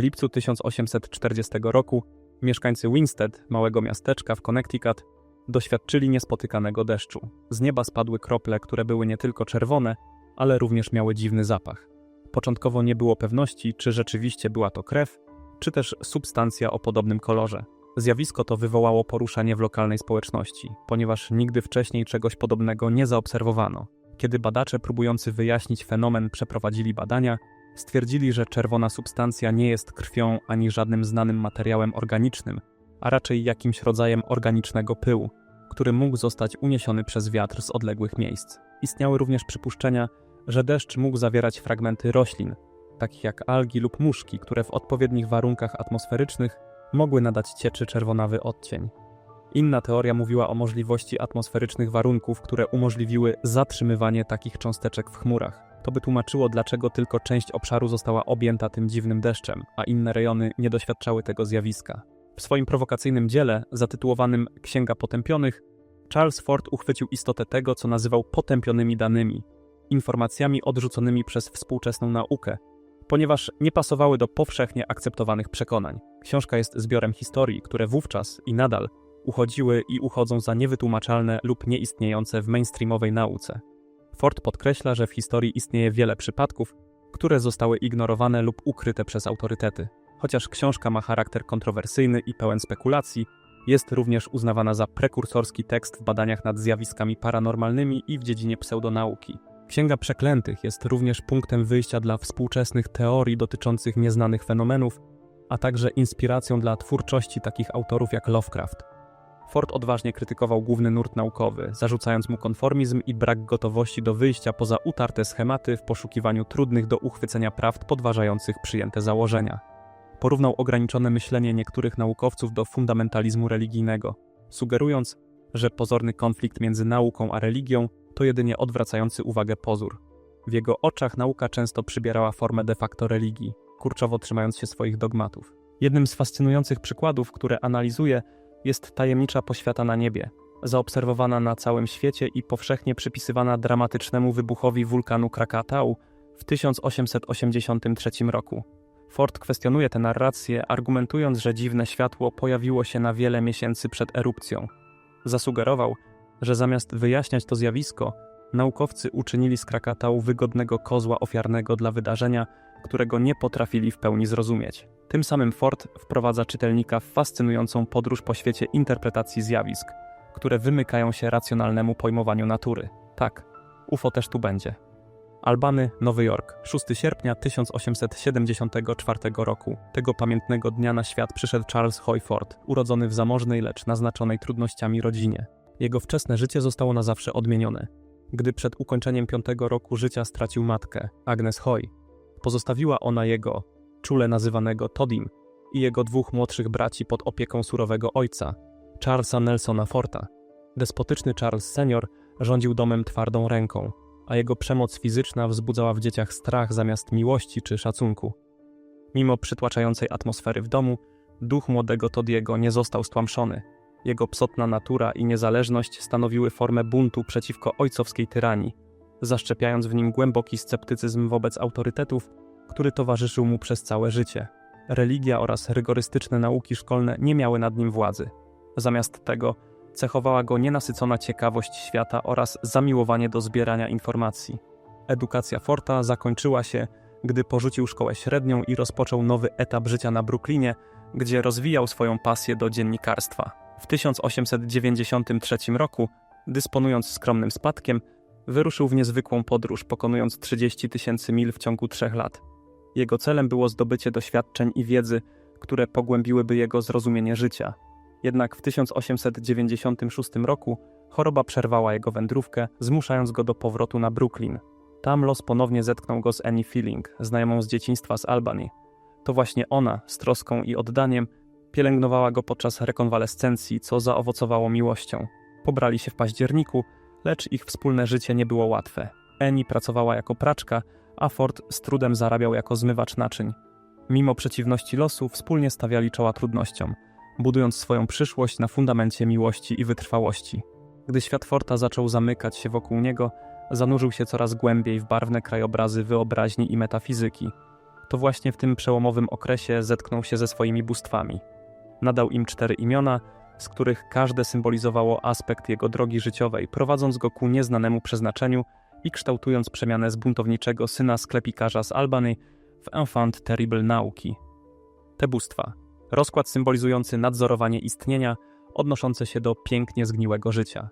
lipcu 1840 roku mieszkańcy Winstead, małego miasteczka w Connecticut, doświadczyli niespotykanego deszczu. Z nieba spadły krople, które były nie tylko czerwone, ale również miały dziwny zapach. Początkowo nie było pewności, czy rzeczywiście była to krew, czy też substancja o podobnym kolorze. Zjawisko to wywołało poruszenie w lokalnej społeczności, ponieważ nigdy wcześniej czegoś podobnego nie zaobserwowano. Kiedy badacze próbujący wyjaśnić fenomen przeprowadzili badania, stwierdzili, że czerwona substancja nie jest krwią ani żadnym znanym materiałem organicznym, a raczej jakimś rodzajem organicznego pyłu, który mógł zostać uniesiony przez wiatr z odległych miejsc. Istniały również przypuszczenia, że deszcz mógł zawierać fragmenty roślin, takich jak algi lub muszki, które w odpowiednich warunkach atmosferycznych mogły nadać cieczy czerwonawy odcień. Inna teoria mówiła o możliwości atmosferycznych warunków, które umożliwiły zatrzymywanie takich cząsteczek w chmurach. To by tłumaczyło, dlaczego tylko część obszaru została objęta tym dziwnym deszczem, a inne rejony nie doświadczały tego zjawiska. W swoim prowokacyjnym dziele, zatytułowanym Księga Potępionych, Charles Ford uchwycił istotę tego, co nazywał potępionymi danymi, informacjami odrzuconymi przez współczesną naukę, ponieważ nie pasowały do powszechnie akceptowanych przekonań. Książka jest zbiorem historii, które wówczas i nadal uchodziły i uchodzą za niewytłumaczalne lub nieistniejące w mainstreamowej nauce. Ford podkreśla, że w historii istnieje wiele przypadków, które zostały ignorowane lub ukryte przez autorytety. Chociaż książka ma charakter kontrowersyjny i pełen spekulacji, jest również uznawana za prekursorski tekst w badaniach nad zjawiskami paranormalnymi i w dziedzinie pseudonauki. Księga Przeklętych jest również punktem wyjścia dla współczesnych teorii dotyczących nieznanych fenomenów, a także inspiracją dla twórczości takich autorów jak Lovecraft. Ford odważnie krytykował główny nurt naukowy, zarzucając mu konformizm i brak gotowości do wyjścia poza utarte schematy w poszukiwaniu trudnych do uchwycenia prawd podważających przyjęte założenia. Porównał ograniczone myślenie niektórych naukowców do fundamentalizmu religijnego, sugerując, że pozorny konflikt między nauką a religią to jedynie odwracający uwagę pozór. W jego oczach nauka często przybierała formę de facto religii, kurczowo trzymając się swoich dogmatów. Jednym z fascynujących przykładów, które analizuje, jest tajemnicza poświata na niebie, zaobserwowana na całym świecie i powszechnie przypisywana dramatycznemu wybuchowi wulkanu Krakatau w 1883 roku. Ford kwestionuje tę narrację, argumentując, że dziwne światło pojawiło się na wiele miesięcy przed erupcją. Zasugerował, że zamiast wyjaśniać to zjawisko, naukowcy uczynili z Krakatau wygodnego kozła ofiarnego dla wydarzenia, którego nie potrafili w pełni zrozumieć. Tym samym Ford wprowadza czytelnika w fascynującą podróż po świecie interpretacji zjawisk, które wymykają się racjonalnemu pojmowaniu natury. Tak, UFO też tu będzie. Albany, Nowy Jork, 6 sierpnia 1874 roku. Tego pamiętnego dnia na świat przyszedł Charles Hoyford, urodzony w zamożnej, lecz naznaczonej trudnościami rodzinie. Jego wczesne życie zostało na zawsze odmienione, gdy przed ukończeniem piątego roku życia stracił matkę, Agnes Hoy. Pozostawiła ona jego, czule nazywanego Todim, i jego dwóch młodszych braci pod opieką surowego ojca, Charlesa Nelsona Forta. Despotyczny Charles senior rządził domem twardą ręką, a jego przemoc fizyczna wzbudzała w dzieciach strach zamiast miłości czy szacunku. Mimo przytłaczającej atmosfery w domu, duch młodego Todiego nie został stłamszony. Jego psotna natura i niezależność stanowiły formę buntu przeciwko ojcowskiej tyranii, zaszczepiając w nim głęboki sceptycyzm wobec autorytetów, który towarzyszył mu przez całe życie. Religia oraz rygorystyczne nauki szkolne nie miały nad nim władzy. Zamiast tego cechowała go nienasycona ciekawość świata oraz zamiłowanie do zbierania informacji. Edukacja Forta zakończyła się, gdy porzucił szkołę średnią i rozpoczął nowy etap życia na Brooklynie, gdzie rozwijał swoją pasję do dziennikarstwa. W 1893 roku, dysponując skromnym spadkiem, wyruszył w niezwykłą podróż, pokonując 30 tysięcy mil w ciągu trzech lat. Jego celem było zdobycie doświadczeń i wiedzy, które pogłębiłyby jego zrozumienie życia. Jednak w 1896 roku choroba przerwała jego wędrówkę, zmuszając go do powrotu na Brooklyn. Tam los ponownie zetknął go z Annie Feeling, znajomą z dzieciństwa z Albany. To właśnie ona, z troską i oddaniem, pielęgnowała go podczas rekonwalescencji, co zaowocowało miłością. Pobrali się w październiku, lecz ich wspólne życie nie było łatwe. Annie pracowała jako praczka, a Ford z trudem zarabiał jako zmywacz naczyń. Mimo przeciwności losu, wspólnie stawiali czoła trudnościom, budując swoją przyszłość na fundamencie miłości i wytrwałości. Gdy świat Forta zaczął zamykać się wokół niego, zanurzył się coraz głębiej w barwne krajobrazy wyobraźni i metafizyki. to właśnie w tym przełomowym okresie zetknął się ze swoimi bóstwami. Nadał im cztery imiona, z których każde symbolizowało aspekt jego drogi życiowej, prowadząc go ku nieznanemu przeznaczeniu i kształtując przemianę z buntowniczego syna sklepikarza z Albany w enfant terrible nauki. Te bóstwa. Rozkład symbolizujący nadzorowanie istnienia, odnoszące się do pięknie zgniłego życia.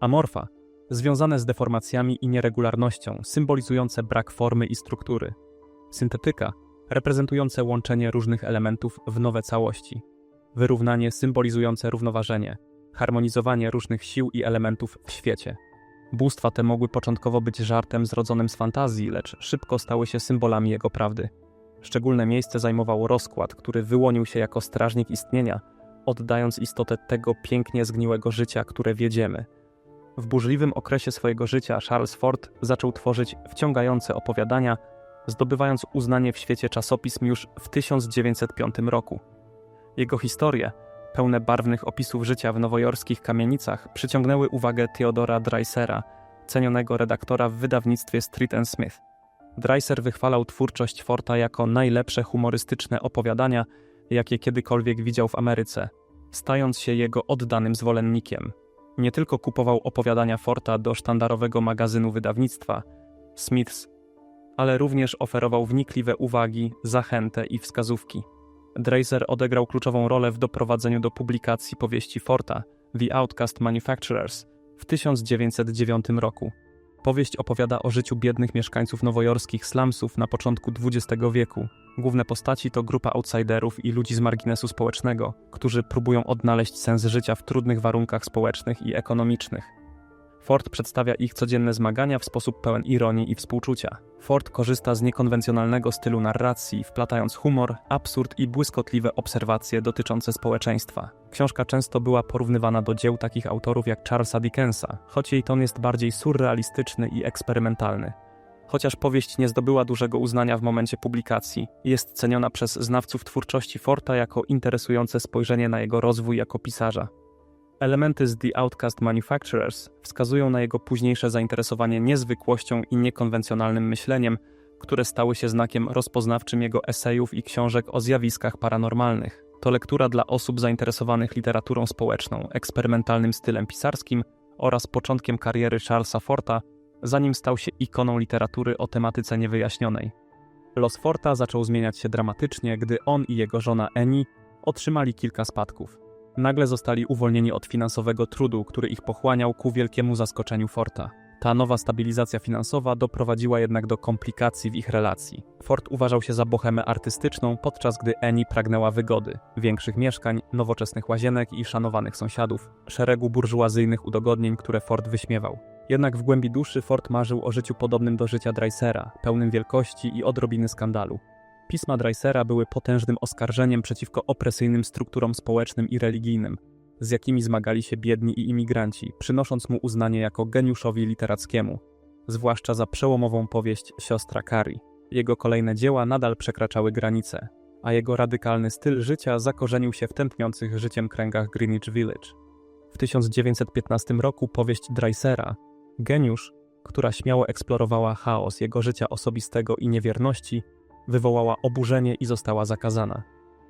Amorfa, związane z deformacjami i nieregularnością, symbolizujące brak formy i struktury. Syntetyka, reprezentujące łączenie różnych elementów w nowe całości. Wyrównanie symbolizujące równoważenie, harmonizowanie różnych sił i elementów w świecie. Bóstwa te mogły początkowo być żartem zrodzonym z fantazji, lecz szybko stały się symbolami jego prawdy. Szczególne miejsce zajmował rozkład, który wyłonił się jako strażnik istnienia, oddając istotę tego pięknie zgniłego życia, które wiedziemy. W burzliwym okresie swojego życia Charles Ford zaczął tworzyć wciągające opowiadania, zdobywając uznanie w świecie czasopism już w 1905 roku. Jego historie, pełne barwnych opisów życia w nowojorskich kamienicach, przyciągnęły uwagę Theodora Dreisera, cenionego redaktora w wydawnictwie Street and Smith. Dreiser wychwalał twórczość Forta jako najlepsze humorystyczne opowiadania, jakie kiedykolwiek widział w Ameryce, stając się jego oddanym zwolennikiem. Nie tylko kupował opowiadania Forta do sztandarowego magazynu wydawnictwa Smiths, ale również oferował wnikliwe uwagi, zachętę i wskazówki. Dreiser odegrał kluczową rolę w doprowadzeniu do publikacji powieści Forta The Outcast Manufacturers w 1909 roku. Powieść opowiada o życiu biednych mieszkańców nowojorskich slumsów na początku XX wieku. Główne postaci to grupa outsiderów i ludzi z marginesu społecznego, którzy próbują odnaleźć sens życia w trudnych warunkach społecznych i ekonomicznych. Ford przedstawia ich codzienne zmagania w sposób pełen ironii i współczucia. Ford korzysta z niekonwencjonalnego stylu narracji, wplatając humor, absurd i błyskotliwe obserwacje dotyczące społeczeństwa. Książka często była porównywana do dzieł takich autorów jak Charlesa Dickensa, choć jej ton jest bardziej surrealistyczny i eksperymentalny. Chociaż powieść nie zdobyła dużego uznania w momencie publikacji, jest ceniona przez znawców twórczości Forta jako interesujące spojrzenie na jego rozwój jako pisarza. Elementy z The Outcast Manufacturers wskazują na jego późniejsze zainteresowanie niezwykłością i niekonwencjonalnym myśleniem, które stały się znakiem rozpoznawczym jego esejów i książek o zjawiskach paranormalnych. To lektura dla osób zainteresowanych literaturą społeczną, eksperymentalnym stylem pisarskim oraz początkiem kariery Charlesa Forta, zanim stał się ikoną literatury o tematyce niewyjaśnionej. Los Forta zaczął zmieniać się dramatycznie, gdy on i jego żona Eni otrzymali kilka spadków. Nagle zostali uwolnieni od finansowego trudu, który ich pochłaniał ku wielkiemu zaskoczeniu Forta. Ta nowa stabilizacja finansowa doprowadziła jednak do komplikacji w ich relacji. Ford uważał się za bohemę artystyczną, podczas gdy Eni pragnęła wygody, większych mieszkań, nowoczesnych łazienek i szanowanych sąsiadów, szeregu burżuazyjnych udogodnień, które Ford wyśmiewał. Jednak w głębi duszy Ford marzył o życiu podobnym do życia Dreisera, pełnym wielkości i odrobiny skandalu. Pisma Dreisera były potężnym oskarżeniem przeciwko opresyjnym strukturom społecznym i religijnym, z jakimi zmagali się biedni i imigranci, przynosząc mu uznanie jako geniuszowi literackiemu, zwłaszcza za przełomową powieść Siostra Carrie. Jego kolejne dzieła nadal przekraczały granice, a jego radykalny styl życia zakorzenił się w tętniących życiem kręgach Greenwich Village. W 1915 roku powieść Dreisera, Geniusz, która śmiało eksplorowała chaos jego życia osobistego i niewierności, wywołała oburzenie i została zakazana.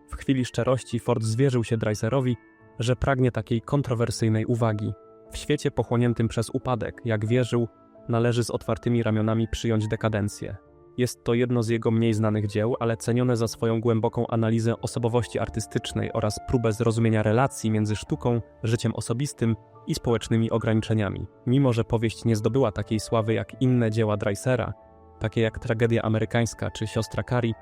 W chwili szczerości Ford zwierzył się Dreiserowi, że pragnie takiej kontrowersyjnej uwagi. W świecie pochłoniętym przez upadek, jak wierzył, należy z otwartymi ramionami przyjąć dekadencję. Jest to jedno z jego mniej znanych dzieł, ale cenione za swoją głęboką analizę osobowości artystycznej oraz próbę zrozumienia relacji między sztuką, życiem osobistym i społecznymi ograniczeniami. Mimo, że powieść nie zdobyła takiej sławy jak inne dzieła Dreisera, takie jak Tragedia Amerykańska czy Siostra Carrie,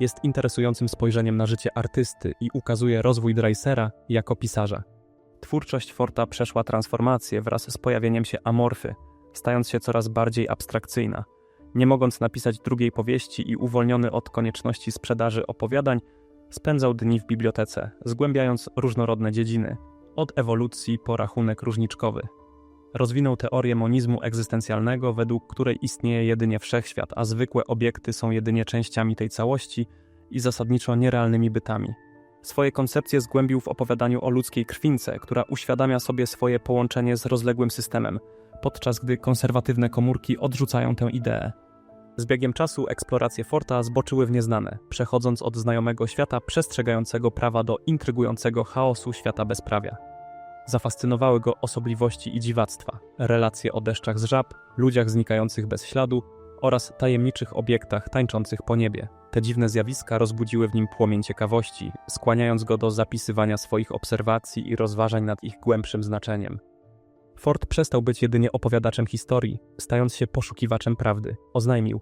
jest interesującym spojrzeniem na życie artysty i ukazuje rozwój Dreisera jako pisarza. Twórczość Forta przeszła transformację wraz z pojawieniem się amorfy, stając się coraz bardziej abstrakcyjna. Nie mogąc napisać drugiej powieści i uwolniony od konieczności sprzedaży opowiadań, spędzał dni w bibliotece, zgłębiając różnorodne dziedziny, od ewolucji po rachunek różniczkowy. Rozwinął teorię monizmu egzystencjalnego, według której istnieje jedynie wszechświat, a zwykłe obiekty są jedynie częściami tej całości i zasadniczo nierealnymi bytami. Swoje koncepcje zgłębił w opowiadaniu o ludzkiej krwince, która uświadamia sobie swoje połączenie z rozległym systemem, podczas gdy konserwatywne komórki odrzucają tę ideę. Z biegiem czasu eksploracje Forta zboczyły w nieznane, przechodząc od znajomego świata przestrzegającego prawa do intrygującego chaosu świata bezprawia. Zafascynowały go osobliwości i dziwactwa, relacje o deszczach z żab, ludziach znikających bez śladu oraz tajemniczych obiektach tańczących po niebie. Te dziwne zjawiska rozbudziły w nim płomień ciekawości, skłaniając go do zapisywania swoich obserwacji i rozważań nad ich głębszym znaczeniem. Ford przestał być jedynie opowiadaczem historii, stając się poszukiwaczem prawdy. Oznajmił: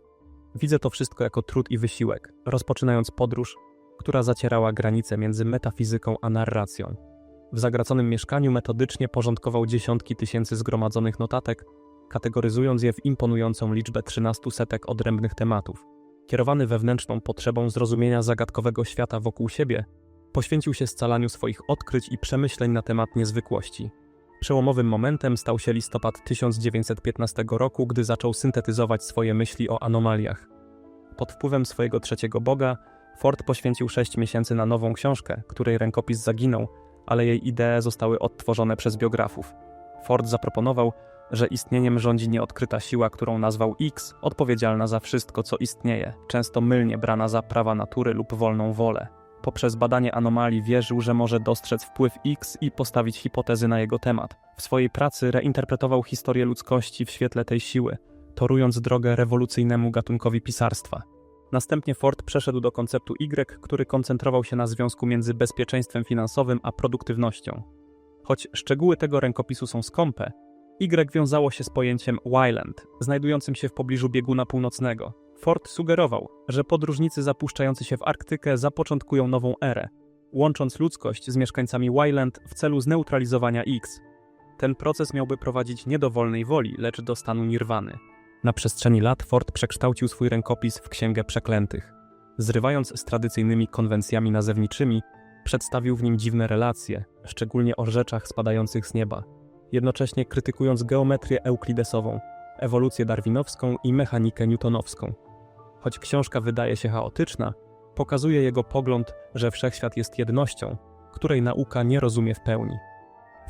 Widzę to wszystko jako trud i wysiłek, rozpoczynając podróż, która zacierała granice między metafizyką a narracją. W zagraconym mieszkaniu metodycznie porządkował dziesiątki tysięcy zgromadzonych notatek, kategoryzując je w imponującą liczbę 13 setek odrębnych tematów. Kierowany wewnętrzną potrzebą zrozumienia zagadkowego świata wokół siebie, poświęcił się scalaniu swoich odkryć i przemyśleń na temat niezwykłości. Przełomowym momentem stał się listopad 1915 roku, gdy zaczął syntetyzować swoje myśli o anomaliach. Pod wpływem swojego trzeciego boga, Ford poświęcił sześć miesięcy na nową książkę, której rękopis zaginął, ale jej idee zostały odtworzone przez biografów. Ford zaproponował, że istnieniem rządzi nieodkryta siła, którą nazwał X, odpowiedzialna za wszystko, co istnieje, często mylnie brana za prawa natury lub wolną wolę. Poprzez badanie anomalii wierzył, że może dostrzec wpływ X i postawić hipotezy na jego temat. W swojej pracy reinterpretował historię ludzkości w świetle tej siły, torując drogę rewolucyjnemu gatunkowi pisarstwa. Następnie Ford przeszedł do konceptu Y, który koncentrował się na związku między bezpieczeństwem finansowym a produktywnością. Choć szczegóły tego rękopisu są skąpe, Y wiązało się z pojęciem Wyland, znajdującym się w pobliżu bieguna północnego. Ford sugerował, że podróżnicy zapuszczający się w Arktykę zapoczątkują nową erę, łącząc ludzkość z mieszkańcami Wyland w celu zneutralizowania X. Ten proces miałby prowadzić nie do wolnej woli, lecz do stanu nirwany. Na przestrzeni lat Ford przekształcił swój rękopis w Księgę Przeklętych. Zrywając z tradycyjnymi konwencjami nazewniczymi, przedstawił w nim dziwne relacje, szczególnie o rzeczach spadających z nieba, jednocześnie krytykując geometrię euklidesową, ewolucję darwinowską i mechanikę newtonowską. Choć książka wydaje się chaotyczna, pokazuje jego pogląd, że wszechświat jest jednością, której nauka nie rozumie w pełni.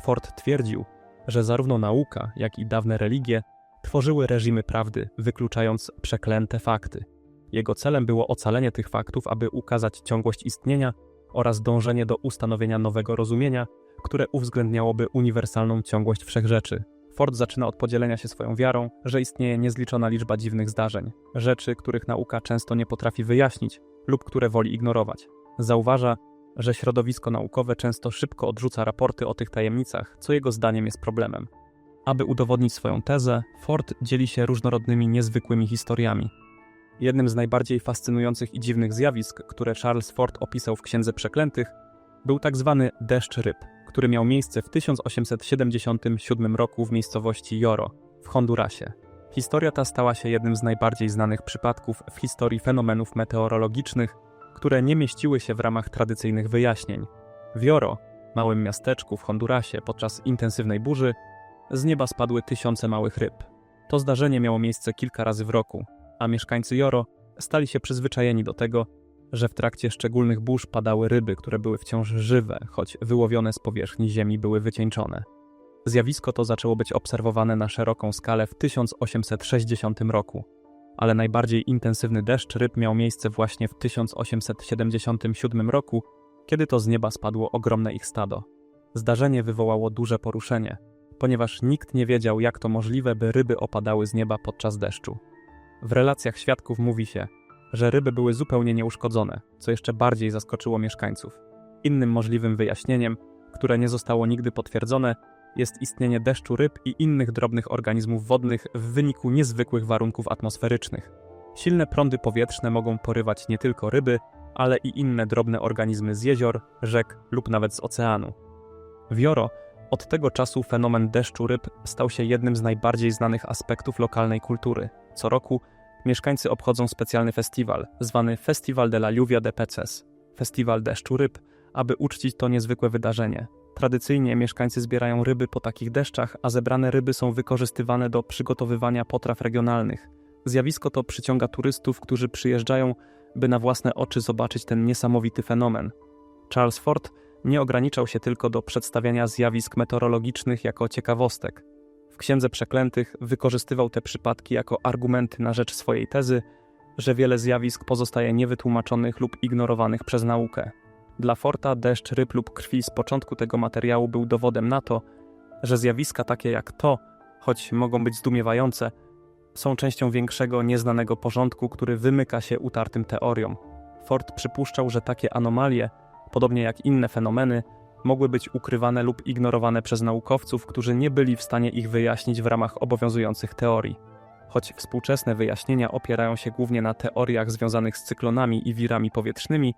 Ford twierdził, że zarówno nauka, jak i dawne religie tworzyły reżimy prawdy, wykluczając przeklęte fakty. Jego celem było ocalenie tych faktów, aby ukazać ciągłość istnienia oraz dążenie do ustanowienia nowego rozumienia, które uwzględniałoby uniwersalną ciągłość wszechrzeczy. Ford zaczyna od podzielenia się swoją wiarą, że istnieje niezliczona liczba dziwnych zdarzeń, rzeczy, których nauka często nie potrafi wyjaśnić lub które woli ignorować. Zauważa, że środowisko naukowe często szybko odrzuca raporty o tych tajemnicach, co jego zdaniem jest problemem. Aby udowodnić swoją tezę, Ford dzieli się różnorodnymi, niezwykłymi historiami. Jednym z najbardziej fascynujących i dziwnych zjawisk, które Charles Ford opisał w Księdze Przeklętych, był tak zwany deszcz ryb, który miał miejsce w 1877 roku w miejscowości Joro w Hondurasie. Historia ta stała się jednym z najbardziej znanych przypadków w historii fenomenów meteorologicznych, które nie mieściły się w ramach tradycyjnych wyjaśnień. W Joro, małym miasteczku w Hondurasie, podczas intensywnej burzy, z nieba spadły tysiące małych ryb. To zdarzenie miało miejsce kilka razy w roku, a mieszkańcy Joro stali się przyzwyczajeni do tego, że w trakcie szczególnych burz padały ryby, które były wciąż żywe, choć wyłowione z powierzchni ziemi były wycieńczone. Zjawisko to zaczęło być obserwowane na szeroką skalę w 1860 roku, ale najbardziej intensywny deszcz ryb miał miejsce właśnie w 1877 roku, kiedy to z nieba spadło ogromne ich stado. Zdarzenie wywołało duże poruszenie, ponieważ nikt nie wiedział, jak to możliwe, by ryby opadały z nieba podczas deszczu. W relacjach świadków mówi się, że ryby były zupełnie nieuszkodzone, co jeszcze bardziej zaskoczyło mieszkańców. Innym możliwym wyjaśnieniem, które nie zostało nigdy potwierdzone, jest istnienie deszczu ryb i innych drobnych organizmów wodnych w wyniku niezwykłych warunków atmosferycznych. Silne prądy powietrzne mogą porywać nie tylko ryby, ale i inne drobne organizmy z jezior, rzek lub nawet z oceanu. W Joro od tego czasu fenomen deszczu ryb stał się jednym z najbardziej znanych aspektów lokalnej kultury. Co roku mieszkańcy obchodzą specjalny festiwal, zwany Festival de la Lluvia de Peces, festiwal deszczu ryb, aby uczcić to niezwykłe wydarzenie. Tradycyjnie mieszkańcy zbierają ryby po takich deszczach, a zebrane ryby są wykorzystywane do przygotowywania potraw regionalnych. Zjawisko to przyciąga turystów, którzy przyjeżdżają, by na własne oczy zobaczyć ten niesamowity fenomen. Charles Ford nie ograniczał się tylko do przedstawiania zjawisk meteorologicznych jako ciekawostek. W Księdze Przeklętych wykorzystywał te przypadki jako argumenty na rzecz swojej tezy, że wiele zjawisk pozostaje niewytłumaczonych lub ignorowanych przez naukę. Dla Forta deszcz ryb lub krwi z początku tego materiału był dowodem na to, że zjawiska takie jak to, choć mogą być zdumiewające, są częścią większego, nieznanego porządku, który wymyka się utartym teoriom. Ford przypuszczał, że takie anomalie, podobnie jak inne fenomeny, mogły być ukrywane lub ignorowane przez naukowców, którzy nie byli w stanie ich wyjaśnić w ramach obowiązujących teorii. Choć współczesne wyjaśnienia opierają się głównie na teoriach związanych z cyklonami i wirami powietrznymi,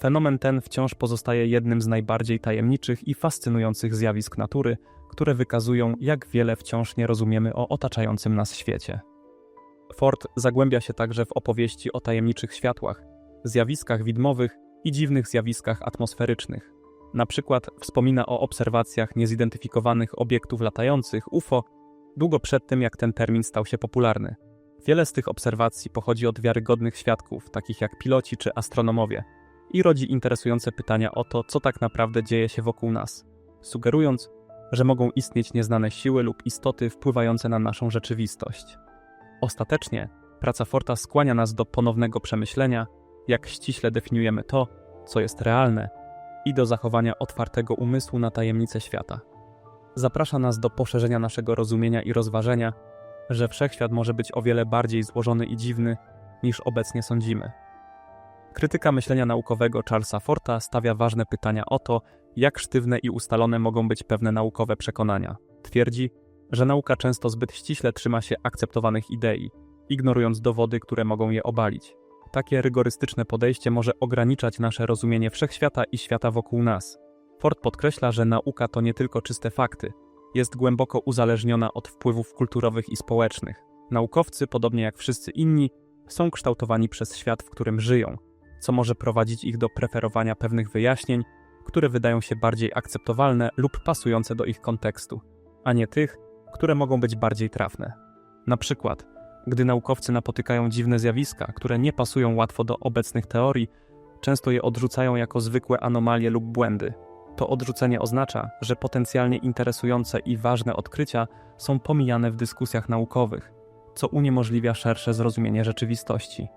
fenomen ten wciąż pozostaje jednym z najbardziej tajemniczych i fascynujących zjawisk natury, które wykazują, jak wiele wciąż nie rozumiemy o otaczającym nas świecie. Ford zagłębia się także w opowieści o tajemniczych światłach, zjawiskach widmowych i dziwnych zjawiskach atmosferycznych. Na przykład wspomina o obserwacjach niezidentyfikowanych obiektów latających UFO długo przed tym, jak ten termin stał się popularny. Wiele z tych obserwacji pochodzi od wiarygodnych świadków, takich jak piloci czy astronomowie, i rodzi interesujące pytania o to, co tak naprawdę dzieje się wokół nas, sugerując, że mogą istnieć nieznane siły lub istoty wpływające na naszą rzeczywistość. Ostatecznie, praca Forta skłania nas do ponownego przemyślenia, jak ściśle definiujemy to, co jest realne, i do zachowania otwartego umysłu na tajemnice świata. Zaprasza nas do poszerzenia naszego rozumienia i rozważenia, że wszechświat może być o wiele bardziej złożony i dziwny, niż obecnie sądzimy. Krytyka myślenia naukowego Charlesa Forta stawia ważne pytania o to, jak sztywne i ustalone mogą być pewne naukowe przekonania. Twierdzi, że nauka często zbyt ściśle trzyma się akceptowanych idei, ignorując dowody, które mogą je obalić. Takie rygorystyczne podejście może ograniczać nasze rozumienie wszechświata i świata wokół nas. Ford podkreśla, że nauka to nie tylko czyste fakty, jest głęboko uzależniona od wpływów kulturowych i społecznych. Naukowcy, podobnie jak wszyscy inni, są kształtowani przez świat, w którym żyją, co może prowadzić ich do preferowania pewnych wyjaśnień, które wydają się bardziej akceptowalne lub pasujące do ich kontekstu, a nie tych, które mogą być bardziej trafne. Na przykład, gdy naukowcy napotykają dziwne zjawiska, które nie pasują łatwo do obecnych teorii, często je odrzucają jako zwykłe anomalie lub błędy. To odrzucenie oznacza, że potencjalnie interesujące i ważne odkrycia są pomijane w dyskusjach naukowych, co uniemożliwia szersze zrozumienie rzeczywistości.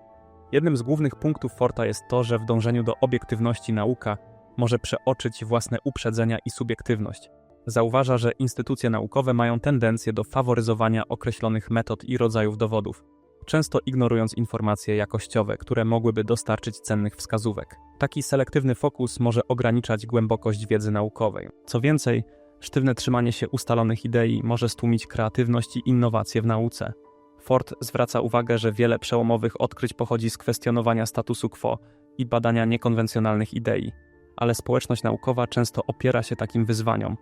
Jednym z głównych punktów Forta jest to, że w dążeniu do obiektywności nauka może przeoczyć własne uprzedzenia i subiektywność. Zauważa, że instytucje naukowe mają tendencję do faworyzowania określonych metod i rodzajów dowodów, często ignorując informacje jakościowe, które mogłyby dostarczyć cennych wskazówek. Taki selektywny fokus może ograniczać głębokość wiedzy naukowej. Co więcej, sztywne trzymanie się ustalonych idei może stłumić kreatywność i innowacje w nauce. Ford zwraca uwagę, że wiele przełomowych odkryć pochodzi z kwestionowania statusu quo i badania niekonwencjonalnych idei, ale społeczność naukowa często opiera się takim wyzwaniom,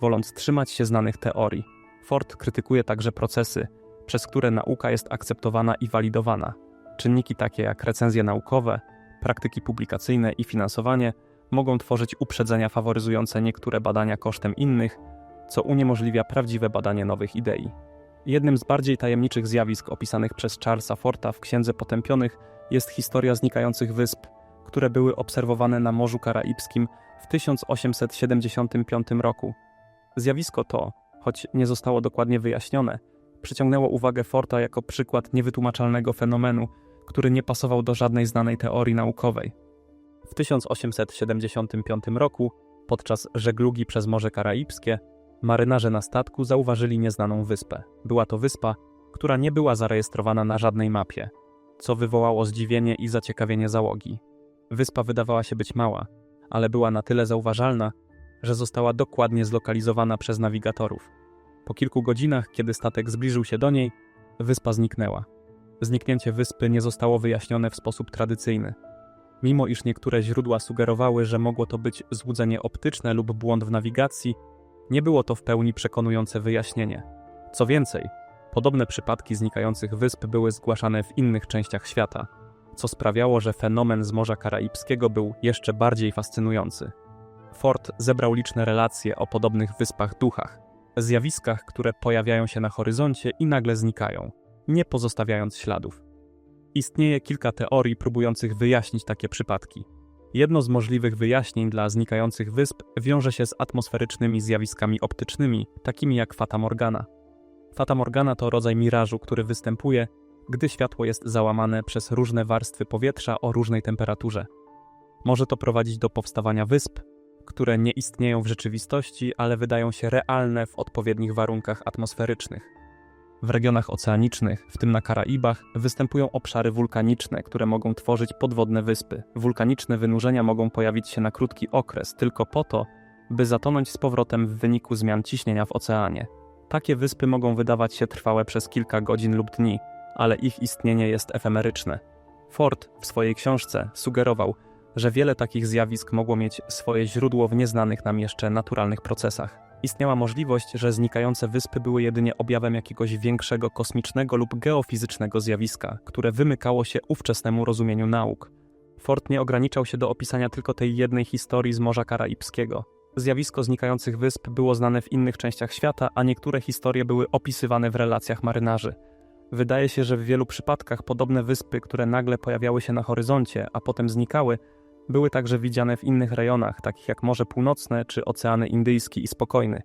woląc trzymać się znanych teorii. Ford krytykuje także procesy, przez które nauka jest akceptowana i walidowana. Czynniki takie jak recenzje naukowe, praktyki publikacyjne i finansowanie mogą tworzyć uprzedzenia faworyzujące niektóre badania kosztem innych, co uniemożliwia prawdziwe badanie nowych idei. Jednym z bardziej tajemniczych zjawisk opisanych przez Charlesa Forta w Księdze Potępionych jest historia znikających wysp, które były obserwowane na Morzu Karaibskim w 1875 roku. Zjawisko to, choć nie zostało dokładnie wyjaśnione, przyciągnęło uwagę Forta jako przykład niewytłumaczalnego fenomenu, który nie pasował do żadnej znanej teorii naukowej. W 1875 roku, podczas żeglugi przez Morze Karaibskie, marynarze na statku zauważyli nieznaną wyspę. Była to wyspa, która nie była zarejestrowana na żadnej mapie, co wywołało zdziwienie i zaciekawienie załogi. Wyspa wydawała się być mała, ale była na tyle zauważalna, że została dokładnie zlokalizowana przez nawigatorów. Po kilku godzinach, kiedy statek zbliżył się do niej, wyspa zniknęła. Zniknięcie wyspy nie zostało wyjaśnione w sposób tradycyjny. Mimo iż niektóre źródła sugerowały, że mogło to być złudzenie optyczne lub błąd w nawigacji, nie było to w pełni przekonujące wyjaśnienie. Co więcej, podobne przypadki znikających wysp były zgłaszane w innych częściach świata, co sprawiało, że fenomen z Morza Karaibskiego był jeszcze bardziej fascynujący. Ford zebrał liczne relacje o podobnych wyspach duchach, zjawiskach, które pojawiają się na horyzoncie i nagle znikają, nie pozostawiając śladów. Istnieje kilka teorii próbujących wyjaśnić takie przypadki. Jedno z możliwych wyjaśnień dla znikających wysp wiąże się z atmosferycznymi zjawiskami optycznymi, takimi jak Fata Morgana. Fata Morgana to rodzaj mirażu, który występuje, gdy światło jest załamane przez różne warstwy powietrza o różnej temperaturze. Może to prowadzić do powstawania wysp, które nie istnieją w rzeczywistości, ale wydają się realne w odpowiednich warunkach atmosferycznych. W regionach oceanicznych, w tym na Karaibach, występują obszary wulkaniczne, które mogą tworzyć podwodne wyspy. Wulkaniczne wynurzenia mogą pojawić się na krótki okres, tylko po to, by zatonąć z powrotem w wyniku zmian ciśnienia w oceanie. Takie wyspy mogą wydawać się trwałe przez kilka godzin lub dni, ale ich istnienie jest efemeryczne. Ford w swojej książce sugerował, że wiele takich zjawisk mogło mieć swoje źródło w nieznanych nam jeszcze naturalnych procesach. Istniała możliwość, że znikające wyspy były jedynie objawem jakiegoś większego kosmicznego lub geofizycznego zjawiska, które wymykało się ówczesnemu rozumieniu nauk. Ford nie ograniczał się do opisania tylko tej jednej historii z Morza Karaibskiego. Zjawisko znikających wysp było znane w innych częściach świata, a niektóre historie były opisywane w relacjach marynarzy. Wydaje się, że w wielu przypadkach podobne wyspy, które nagle pojawiały się na horyzoncie, a potem znikały, były także widziane w innych rejonach, takich jak Morze Północne czy Oceany Indyjski i Spokojny.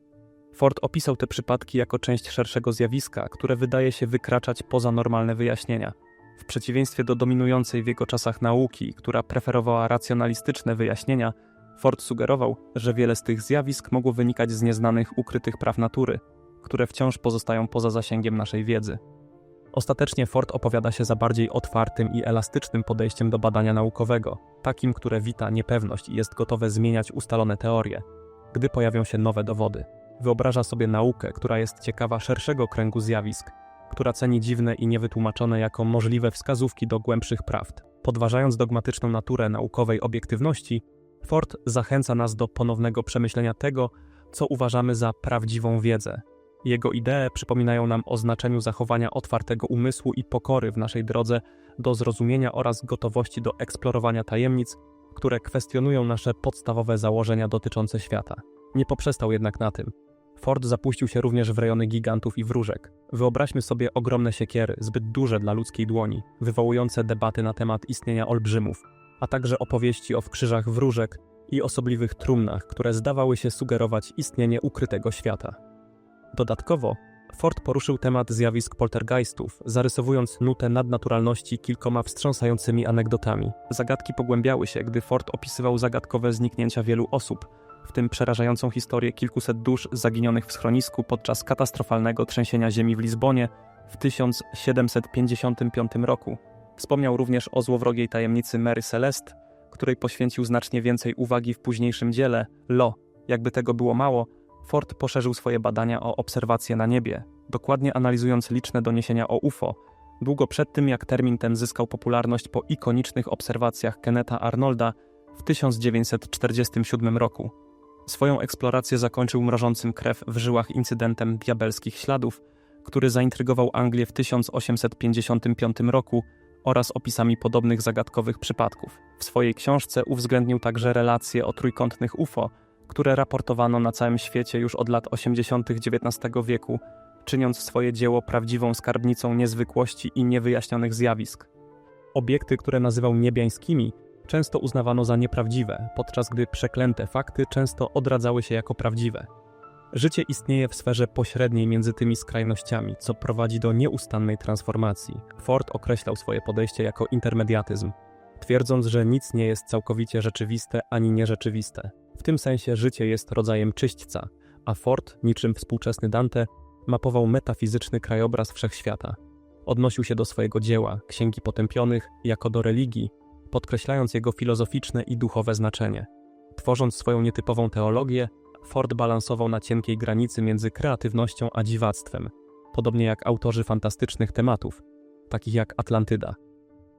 Ford opisał te przypadki jako część szerszego zjawiska, które wydaje się wykraczać poza normalne wyjaśnienia. W przeciwieństwie do dominującej w jego czasach nauki, która preferowała racjonalistyczne wyjaśnienia, Ford sugerował, że wiele z tych zjawisk mogło wynikać z nieznanych, ukrytych praw natury, które wciąż pozostają poza zasięgiem naszej wiedzy. Ostatecznie Ford opowiada się za bardziej otwartym i elastycznym podejściem do badania naukowego, takim, które wita niepewność i jest gotowe zmieniać ustalone teorie, gdy pojawią się nowe dowody. Wyobraża sobie naukę, która jest ciekawa szerszego kręgu zjawisk, która ceni dziwne i niewytłumaczone jako możliwe wskazówki do głębszych prawd. Podważając dogmatyczną naturę naukowej obiektywności, Ford zachęca nas do ponownego przemyślenia tego, co uważamy za prawdziwą wiedzę, jego idee przypominają nam o znaczeniu zachowania otwartego umysłu i pokory w naszej drodze do zrozumienia oraz gotowości do eksplorowania tajemnic, które kwestionują nasze podstawowe założenia dotyczące świata. Nie poprzestał jednak na tym. Ford zapuścił się również w rejony gigantów i wróżek. Wyobraźmy sobie ogromne siekiery, zbyt duże dla ludzkiej dłoni, wywołujące debaty na temat istnienia olbrzymów, a także opowieści o wkrzyżach wróżek i osobliwych trumnach, które zdawały się sugerować istnienie ukrytego świata. Dodatkowo, Ford poruszył temat zjawisk poltergeistów, zarysowując nutę nadnaturalności kilkoma wstrząsającymi anegdotami. Zagadki pogłębiały się, gdy Ford opisywał zagadkowe zniknięcia wielu osób, w tym przerażającą historię kilkuset dusz zaginionych w schronisku podczas katastrofalnego trzęsienia ziemi w Lizbonie w 1755 roku. Wspomniał również o złowrogiej tajemnicy Mary Celeste, której poświęcił znacznie więcej uwagi w późniejszym dziele Lo. Jakby tego było mało, Ford poszerzył swoje badania o obserwacje na niebie, dokładnie analizując liczne doniesienia o UFO, długo przed tym jak termin ten zyskał popularność po ikonicznych obserwacjach Kenneta Arnolda w 1947 roku. Swoją eksplorację zakończył mrożącym krew w żyłach incydentem diabelskich śladów, który zaintrygował Anglię w 1855 roku oraz opisami podobnych zagadkowych przypadków. W swojej książce uwzględnił także relacje o trójkątnych UFO, które raportowano na całym świecie już od lat 80. XIX wieku, czyniąc swoje dzieło prawdziwą skarbnicą niezwykłości i niewyjaśnionych zjawisk. Obiekty, które nazywał niebiańskimi, często uznawano za nieprawdziwe, podczas gdy przeklęte fakty często odradzały się jako prawdziwe. Życie istnieje w sferze pośredniej między tymi skrajnościami, co prowadzi do nieustannej transformacji. Ford określał swoje podejście jako intermediatyzm, twierdząc, że nic nie jest całkowicie rzeczywiste ani nierzeczywiste. W tym sensie życie jest rodzajem czyśćca, a Ford, niczym współczesny Dante, mapował metafizyczny krajobraz wszechświata. Odnosił się do swojego dzieła, Księgi Potępionych, jako do religii, podkreślając jego filozoficzne i duchowe znaczenie. Tworząc swoją nietypową teologię, Ford balansował na cienkiej granicy między kreatywnością a dziwactwem, podobnie jak autorzy fantastycznych tematów, takich jak Atlantyda.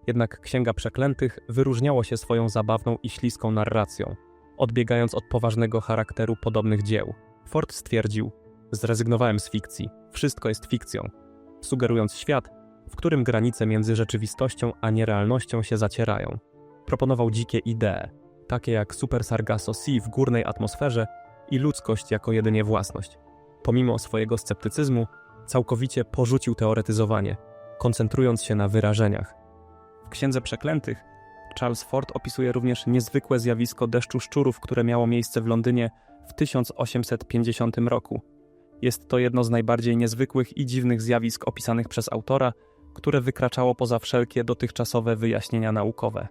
Jednak Księga Przeklętych wyróżniało się swoją zabawną i śliską narracją, odbiegając od poważnego charakteru podobnych dzieł. Ford stwierdził: Zrezygnowałem z fikcji, wszystko jest fikcją, sugerując świat, w którym granice między rzeczywistością a nierealnością się zacierają. Proponował dzikie idee, takie jak Super Sargasso Sea w górnej atmosferze i ludzkość jako jedynie własność. Pomimo swojego sceptycyzmu, całkowicie porzucił teoretyzowanie, koncentrując się na wyrażeniach. W Księdze Przeklętych Charles Ford opisuje również niezwykłe zjawisko deszczu szczurów, które miało miejsce w Londynie w 1850 roku. Jest to jedno z najbardziej niezwykłych i dziwnych zjawisk opisanych przez autora, które wykraczało poza wszelkie dotychczasowe wyjaśnienia naukowe.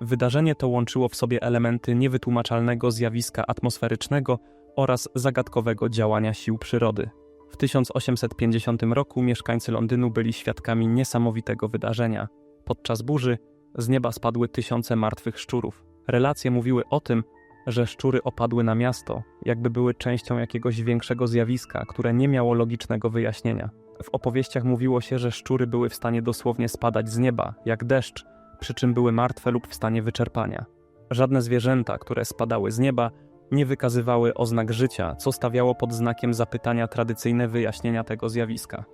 Wydarzenie to łączyło w sobie elementy niewytłumaczalnego zjawiska atmosferycznego oraz zagadkowego działania sił przyrody. W 1850 roku mieszkańcy Londynu byli świadkami niesamowitego wydarzenia. Podczas burzy z nieba spadły tysiące martwych szczurów. Relacje mówiły o tym, że szczury opadły na miasto, jakby były częścią jakiegoś większego zjawiska, które nie miało logicznego wyjaśnienia. W opowieściach mówiło się, że szczury były w stanie dosłownie spadać z nieba, jak deszcz, przy czym były martwe lub w stanie wyczerpania. Żadne zwierzęta, które spadały z nieba, nie wykazywały oznak życia, co stawiało pod znakiem zapytania tradycyjne wyjaśnienia tego zjawiska.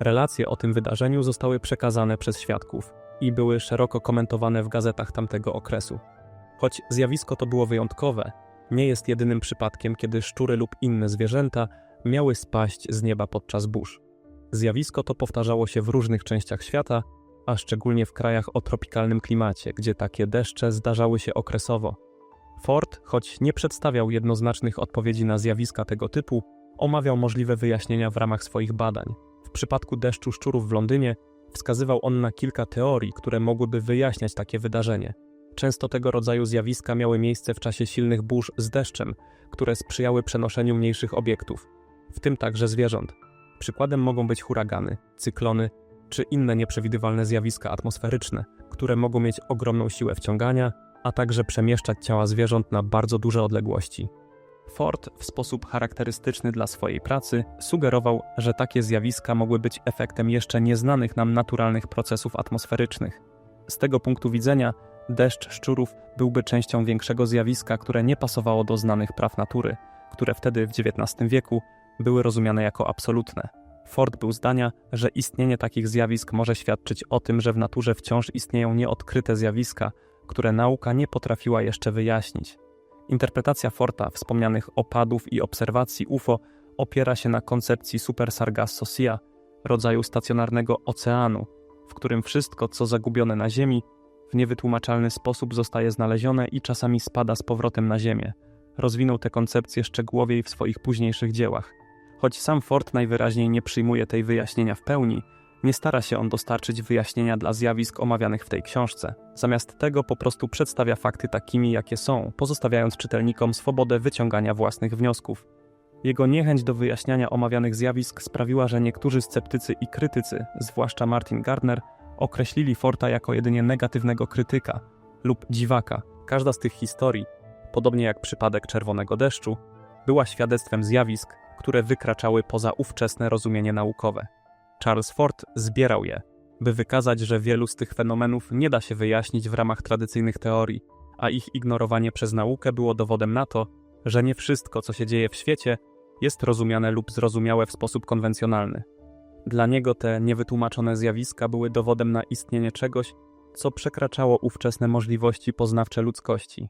Relacje o tym wydarzeniu zostały przekazane przez świadków i były szeroko komentowane w gazetach tamtego okresu. Choć zjawisko to było wyjątkowe, nie jest jedynym przypadkiem, kiedy szczury lub inne zwierzęta miały spaść z nieba podczas burz. Zjawisko to powtarzało się w różnych częściach świata, a szczególnie w krajach o tropikalnym klimacie, gdzie takie deszcze zdarzały się okresowo. Ford, choć nie przedstawiał jednoznacznych odpowiedzi na zjawiska tego typu, omawiał możliwe wyjaśnienia w ramach swoich badań. W przypadku deszczu szczurów w Londynie wskazywał on na kilka teorii, które mogłyby wyjaśniać takie wydarzenie. Często tego rodzaju zjawiska miały miejsce w czasie silnych burz z deszczem, które sprzyjały przenoszeniu mniejszych obiektów, w tym także zwierząt. Przykładem mogą być huragany, cyklony czy inne nieprzewidywalne zjawiska atmosferyczne, które mogą mieć ogromną siłę wciągania, a także przemieszczać ciała zwierząt na bardzo duże odległości. Ford w sposób charakterystyczny dla swojej pracy sugerował, że takie zjawiska mogły być efektem jeszcze nieznanych nam naturalnych procesów atmosferycznych. Z tego punktu widzenia deszcz szczurów byłby częścią większego zjawiska, które nie pasowało do znanych praw natury, które wtedy w XIX wieku były rozumiane jako absolutne. Ford był zdania, że istnienie takich zjawisk może świadczyć o tym, że w naturze wciąż istnieją nieodkryte zjawiska, które nauka nie potrafiła jeszcze wyjaśnić. Interpretacja Forta wspomnianych opadów i obserwacji UFO opiera się na koncepcji Super Sargasso Sea, rodzaju stacjonarnego oceanu, w którym wszystko, co zagubione na Ziemi, w niewytłumaczalny sposób zostaje znalezione i czasami spada z powrotem na Ziemię. Rozwinął tę koncepcję szczegółowiej w swoich późniejszych dziełach. Choć sam Ford najwyraźniej nie przyjmuje tej wyjaśnienia w pełni, nie stara się on dostarczyć wyjaśnienia dla zjawisk omawianych w tej książce. Zamiast tego po prostu przedstawia fakty takimi, jakie są, pozostawiając czytelnikom swobodę wyciągania własnych wniosków. Jego niechęć do wyjaśniania omawianych zjawisk sprawiła, że niektórzy sceptycy i krytycy, zwłaszcza Martin Gardner, określili Forta jako jedynie negatywnego krytyka lub dziwaka. Każda z tych historii, podobnie jak przypadek czerwonego deszczu, była świadectwem zjawisk, które wykraczały poza ówczesne rozumienie naukowe. Charles Ford zbierał je, by wykazać, że wielu z tych fenomenów nie da się wyjaśnić w ramach tradycyjnych teorii, a ich ignorowanie przez naukę było dowodem na to, że nie wszystko, co się dzieje w świecie, jest rozumiane lub zrozumiałe w sposób konwencjonalny. Dla niego te niewytłumaczone zjawiska były dowodem na istnienie czegoś, co przekraczało ówczesne możliwości poznawcze ludzkości.